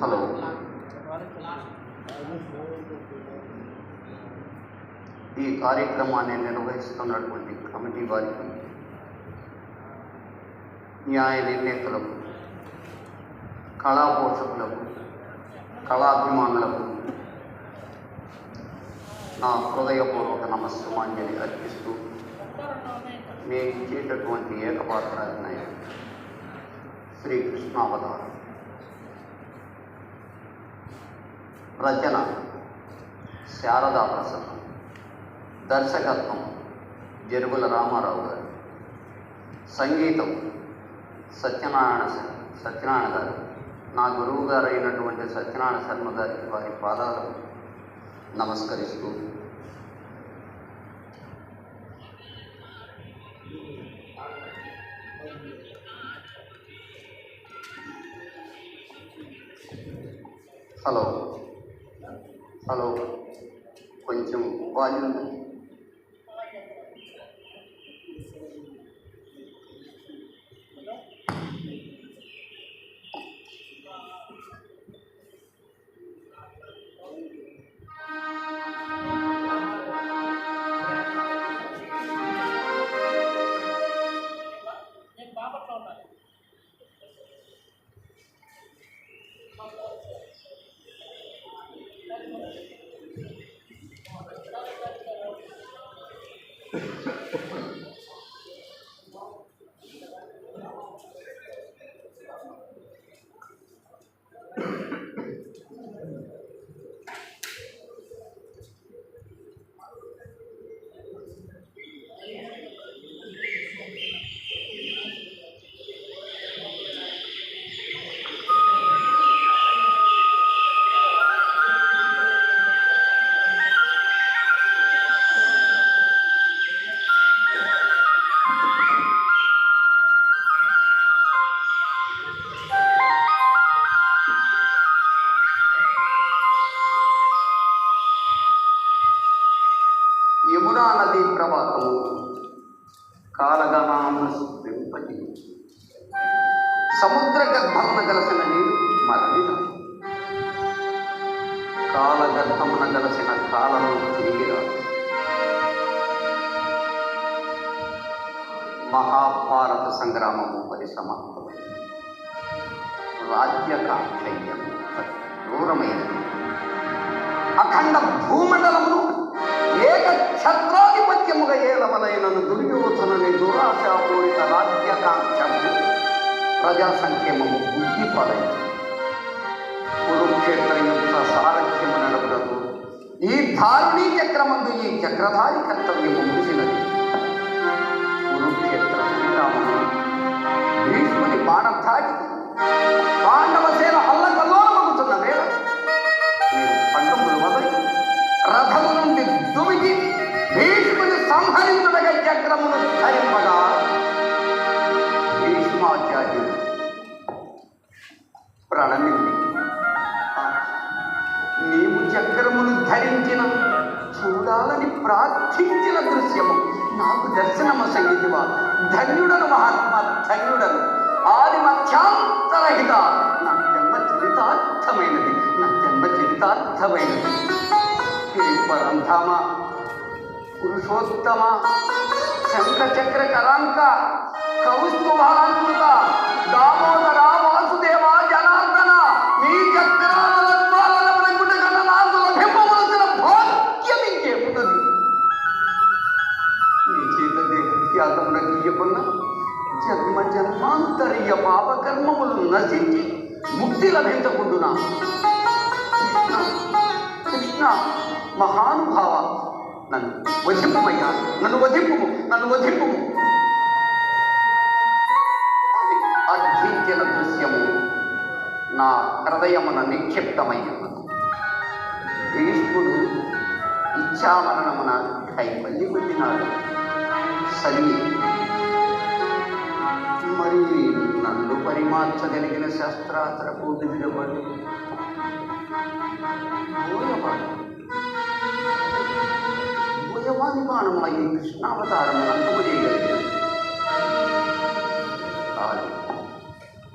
Hello ఈ కార్యక్రమాన్ని నిర్వహిస్తున్నటువంటి కమిటీ వారికి న్యాయ నిర్ణేతలకు కళా పోషకులకు కళాభిమానులకు నా హృదయపూర్వక నమస్సుమాంజలి అర్పిస్తూ నేను ఇచ్చేటటువంటి ఏకపాత్ర అభినయం శ్రీకృష్ణావతారం. రచన శారదా ప్రసన్నం. దర్శకత్వం జరుగుల రామారావు గారు. సంగీతం సత్యనారాయణ సత్యనారాయణ గారు. నా గురువు గారు అయినటువంటి సత్యనారాయణ శర్మ గారికి వారి పాదాలు నమస్కరిస్తూ హలో హలో కొంచెం వాల్యూమ్ మహాభారత సంగ్రామము పరిసమాప్తమై రాజ్యకాంక్షయ్యం దూరమైనది అఖండ భూమండలమును ఏక ఛత్రాధిపత్యముగా ఏలవలైనను దుర్యోధనుని దురాశాపూరిత రాజ్యకాంక్షము ప్రజా సంక్షేమము బుద్ధి కురుక్షేత్ర యుద్ధ సారథ్యము నడుపుటకు ఈ ధారుణీ చక్రమందు ఈ చక్రధారి కర్తవ్యము పాండవ సేన అల్లకల్లోలమగుతున్న వేళ మీరు పండుములు మొదలు రథము నుండి దుమికి భీష్ముని సంహరించుడగా చక్రమును ధరింపగా భీష్మాచార్యుడు ప్రణమిల్లి నీవు చక్రమును ధరించిన చూడాలని ప్రార్థించిన దృశ్యము. నాకు దర్శనమ సంగీతివా ధన్యుడను మహాత్మా ధన్యుడను. ఆది మధ్యాంతరహిత నా జన్మ చరితార్థమైనది. నా జన్మ చరితార్థమైనది. పరంధామ పురుషోత్తమ శంఖచక్ర కరాంక కౌస్తుభాంకుత దామోదరా జన్మాంతరీయ పాపకర్మములు నశించి ముక్తి లభించకుండునా? కృష్ణ మహానుభావ నన్ను వధింపుమయ్యా నన్ను వధింపు నన్ను వధింపు అని అర్థించిన దృశ్యము నా హృదయమున నిక్షిప్తమయ్యున్నది భీష్ముడు ఇచ్చామరణమున కైవల్లి పొందినాడు సరి మరి నన్ను పరిమార్చగలిగిన శస్త్రాస్త్ర పూజలు భూయవాణి ఈ కృష్ణావతారము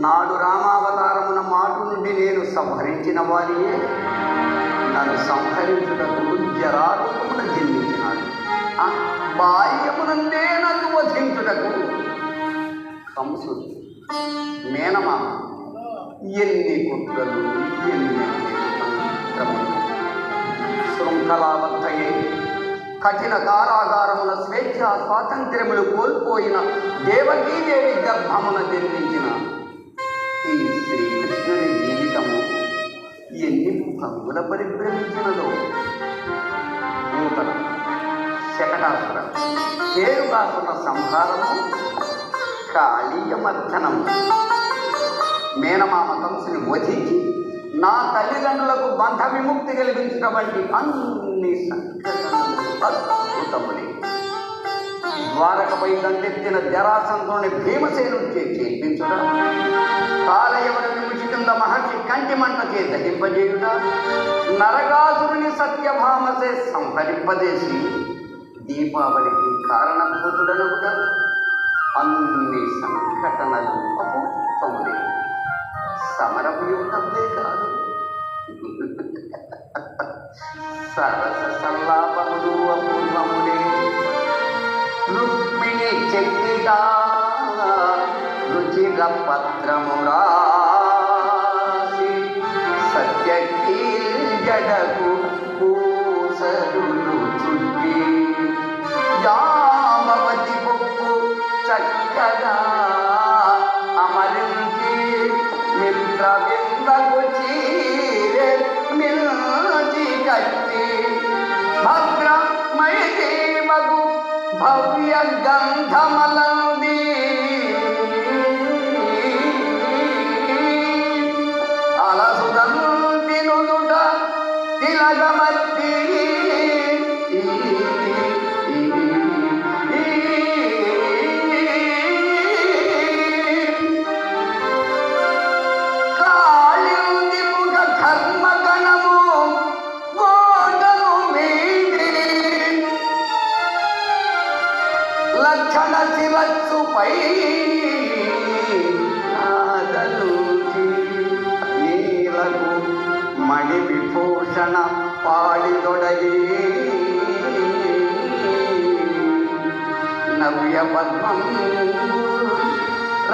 నాడు రామావతారమున మాట నుండి నేను సంహరించిన వారియే నన్ను సంహరించుటకు జరారూపమున జన్మించినాడు. బాల్యమునందే నన్ను వధించుటకు కంసుడు మేనమా ఎన్ని కుట్రలు ఎన్ని మంత్రములు శృంఖలాబద్ధయే. కఠిన కారాగారమున స్వేచ్ఛ స్వాతంత్ర్యములు కోల్పోయిన దేవకీదేవి గర్భమున జన్మించిన ఈ శ్రీకృష్ణుని జీవితము ఎన్ని భంగుల పరిభ్రమించినదో. నూతన శకటాసుర పేరుగాసుల సంహారము కాళీయమర్థనం మేనమామ కంసుని వధించి నా తల్లిదండ్రులకు బంధ విముక్తి కలిగించడం వంటి అన్ని అద్భుతములే ద్వారకపై దండెత్తిన జరాసంధుని భీమసేను చేర్పించడం చేయించుట కాలయవన మహర్షి కంటి మంట చే దహింపజేయుట నరకాసురుని సత్యభామసే సంహరింపజేసి దీపావళికి కారణభూతుడనుట. అన్ని సంఘటనలు అపూర్వములే సమరపు యుద్ధమే కాదు. సరస సల్లాపములు అపూర్వములే రుక్మిణి చెక్కిట రుచిర పత్రమురా సత్యకీ జడకు చక్కగా లక్షణ శిరస్సుపై నాదలూచి నీలకు మణి విభూషణ పాడిదొడగి నవ్య పద్మం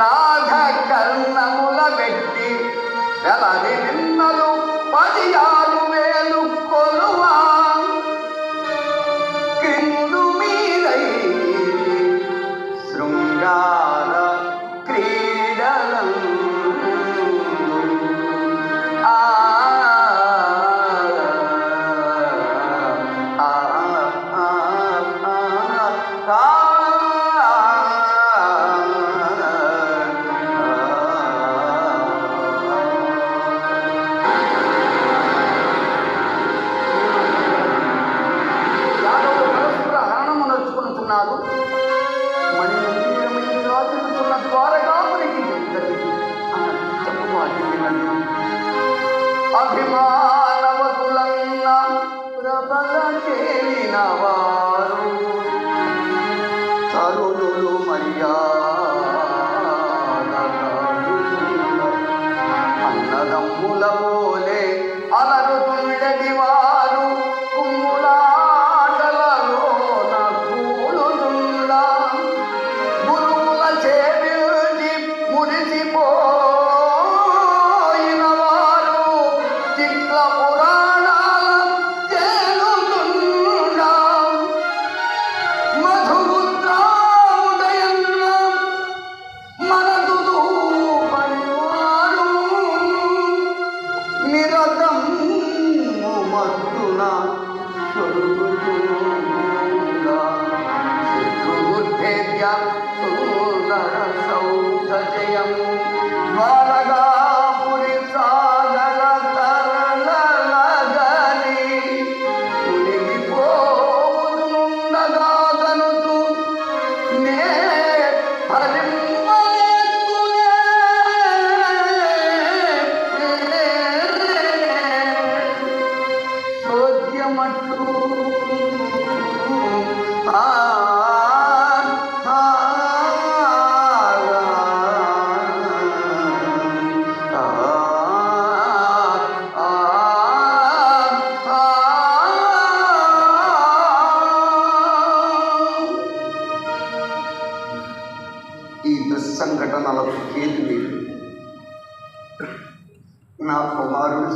రాధ కర్ణముల పెట్టి వెలది నిన్నలు పది ఆరు వేలు. করুণা স্বরূপ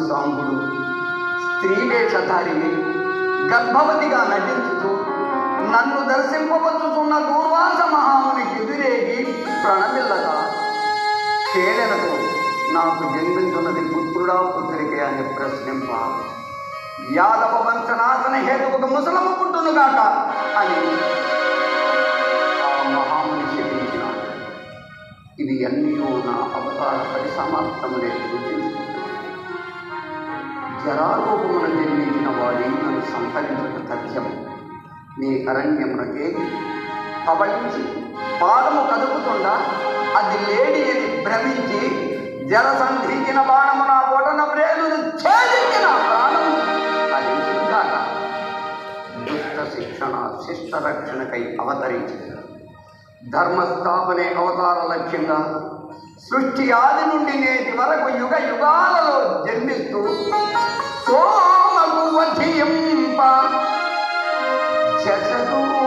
సాంగుడు స్త్రీ వేషధారిని గర్భవతిగా నటించుతూ నన్ను దర్శింపవచ్చుతున్న దూర్వాస మహామునికి ఎదురేగి ప్రణమిల్లగా. కేడలకు నాకు జన్మించున్నది పుత్రుడా పుత్రికే అని ప్రశ్నింప. యాదవ వంశనాశన ముసలమ్మ ముసలము పుట్టునుగాక అని ఆ మహాముని శపించిన ఇవి అన్నీ నా అవతార పరిసమాప్తమునే సూచించుకుంటున్నాను జరారూపమున జన్మించిన వాడి నన్ను సంహరించుట తథ్యం నీ అరణ్యమునకే పవళించి పాదము కదుపుతుండా అది లేడి అని భ్రమించి జల సంధించిన బాణము నా బొటన వ్రేలును ఛేదించిన ప్రాణము హరించుగాక దుష్ట శిక్షణ శిష్ట రక్షణకై అవతరించింది ధర్మస్థాపనే అవతార లక్ష్యంగా సృష్టి ఆది నుండి నేటి వరకు యుగ యుగాలలో జన్మిస్తూ సోమకు వధింప శశరూపము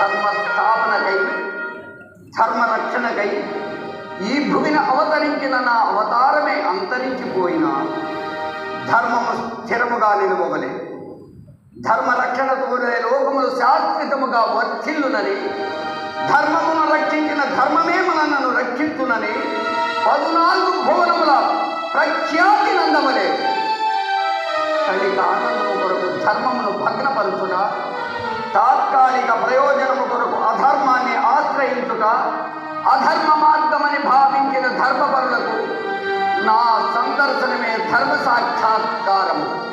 ధర్మస్థాపనకై ధర్మ రక్షణకై ఈ భూమిన అవతరించిన నా అవతారమే అంతరించిపోయిన ధర్మము స్థిరముగా నిలువవలే ధర్మ రక్షణతోనే లోకములు శాశ్వతముగా వర్ధిల్లునని ధర్మమును రక్షించిన ధర్మమే మనను రక్షించునని పదునాలుగు భువనముల ప్రఖ్యాతి నందవలే ఆనందము కొరకు ధర్మమును భక్తి ఆశ్రయించుట అధర్మ మార్గమని భావించిన ధర్మపరులకు నా సందర్శనమే ధర్మ సాక్షాత్కారము.